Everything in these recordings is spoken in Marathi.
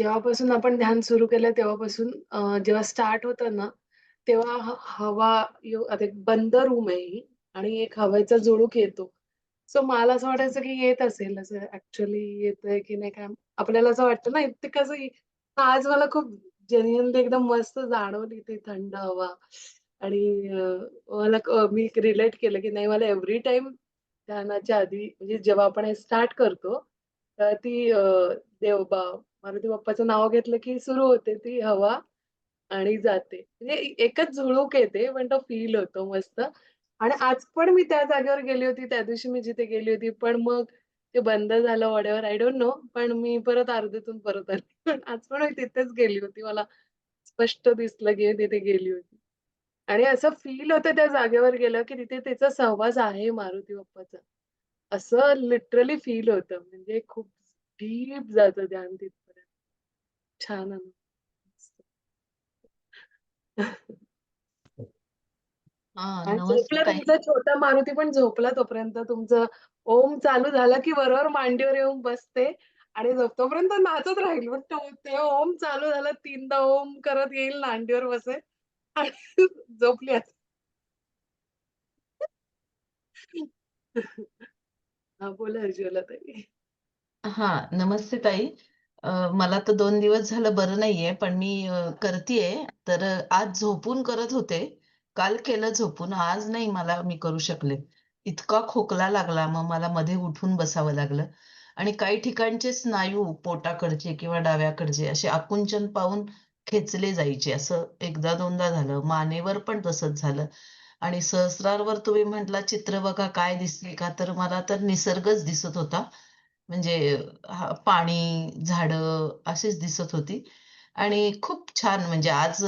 जेव्हापासून आपण ध्यान सुरू केलं तेव्हापासून जेव्हा स्टार्ट होतं ना, तेव्हा हवा आता एक बंद रूम आहे ही आणि एक हवेचा जुळूक येतो. सो मला असं वाटायचं की येत असेल असं ॲक्चुअली येतंय की नाही काय आपल्याला असं वाटतं ना, ते कसं आज मला खूप जेन्युअनली एकदम मस्त जाणवली ती थंड हवा आणि मला मी रिलेट केलं की नाही मला एव्हरी टाईम ध्यानाच्या आधी म्हणजे जेव्हा आपण हे स्टार्ट करतो, तर ती देवबा मारुती बाप्पाचं नाव घेतलं की सुरू होते ती हवा आणि जाते. म्हणजे एकच झुळूक येते, पण तो फील होतो मस्त. आणि आज पण मी त्या जागेवर गेली होती, त्या दिवशी मी जिथे गेली होती, पण मग ते बंद झालं व्हॉटएव्हर आय डोंट नो. पण मी परत अर्धेतून परत आली. पण आज पण मी तिथेच गेली होती. मला स्पष्ट दिसलं की तिथे गेली होती. आणि असं फील होतं त्या जागेवर गेलं की तिथे त्याचा सहवास आहे मारुती बाप्पाचा. असं लिटरली फील होतं. म्हणजे खूप डीप जातं ध्यान तिथे छान. हां, झोपला ताई. तुमचा छोटा मारुती पण झोपला तोपर्यंत तुमचं ओम चालू झालं की बरोबर मांडीवर येऊन बसते आणि झोप तोपर्यंत नाचत राहील. तो ते ओम चालू झालं, तीनदा ओम करत येईल, मांडीवर बसेल आणि झोपली. हां, बोला उज्ज्वला ताई. हां, नमस्ते ताई. मला तर दोन दिवस झालं बरं नाहीये, पण मी अ, करतीये. तर अ, आज झोपून करत होते. काल केलं झोपून, आज नाही मला मी करू शकले. इतका खोकला लागला, मग मला मध्ये उठून बसावं लागलं आणि काही ठिकाणचे स्नायू पोटाकडचे किंवा डाव्याकडचे असे आकुंचन पाहून खेचले जायचे. असं एकदा दोनदा झालं. मानेवर पण तसंच झालं आणि सहस्रारवर तुम्ही म्हटला चित्र बघा काय दिसले का, तर मला तर निसर्गच दिसत होता. म्हणजे पाणी, झाडं अशीच दिसत होती आणि खूप छान म्हणजे आज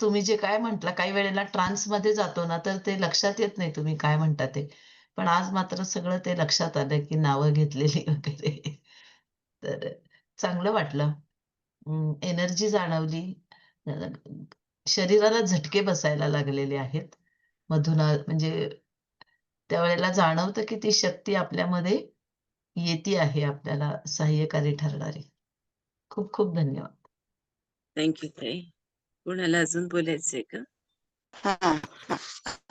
तुम्ही जे काय म्हटला काही वेळेला ट्रान्समध्ये जातो ना, तर ते लक्षात येत नाही तुम्ही काय म्हणता ते. पण आज मात्र सगळं ते लक्षात आलं, की नावं घेतलेली वगैरे. तर चांगलं वाटलं. एनर्जी जाणवली. शरीराला झटके बसायला लागलेले आहेत. मधून म्हणजे त्यावेळेला जाणवतं, की ती शक्ती आपल्यामध्ये येती आहे आपल्याला सहाय्यकारी ठरणारी. खूप खूप धन्यवाद. थँक यू ताई. कोणाला अजून बोलायचंय का?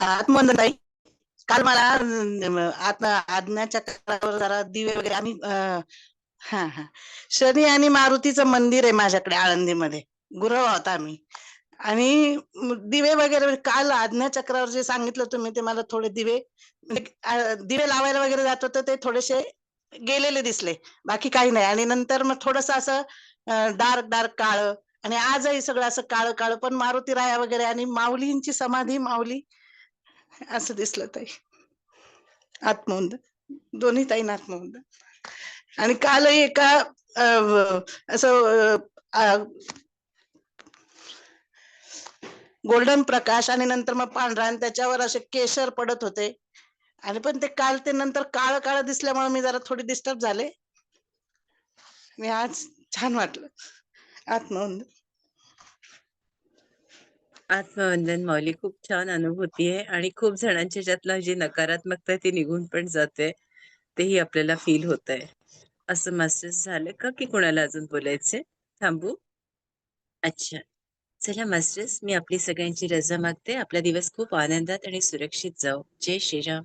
आत्मवंदन ताई. काल मला अ, आत्म आज्ञा चक्रावर जरा दिवे वगैरे आम्ही हां, हां. शनी आणि मारुतीचं मंदिर आहे माझ्याकडे आळंदीमध्ये. गुरव आहोत आम्ही. आणि म दिवे वगैरे काल आज्ञा चक्रावर जे सांगितलं तुम्ही ते मला थोडे दिवे दिवे लावायला वगैरे जात होते ते थोडेसे गेलेले दिसले. बाकी काही नाही आणि नंतर मग थोडस असं डार्क, डार्क काळ आणि आजही सगळं असं काळ काळ पण मारुती राया वगैरे आणि माऊलींची समाधी माऊली असं दिसलं ताई. आत्मवंद दोन्ही ताईन आत्मवंद आणि कालही एका असं गोल्डन प्रकाश आणि नंतर मग पांढरा आणि त्याच्यावर असे केशर पडत होते. आणि पण ते काल ते नंतर काळं काळ दिसल्यामुळे मी जरा थोडी डिस्टर्ब झाले. मी आज छान वाटलं. आत्मवंदन. आत्मवंदन माऊली. खूप छान अनुभूती आहे आणि खूप जणांच्या ह्याच्यातलं जी नकारात्मकता ती निघून पण जाते. तेही आपल्याला फील होतंय. असं मास्टर्स झालं का, की कोणाला अजून बोलायचंय? थांबू? अच्छा. चला मास्टर्स, मी आपली सगळ्यांची रजा मागते. आपला दिवस खूप आनंदात आणि सुरक्षित जाऊ जय श्रीराम.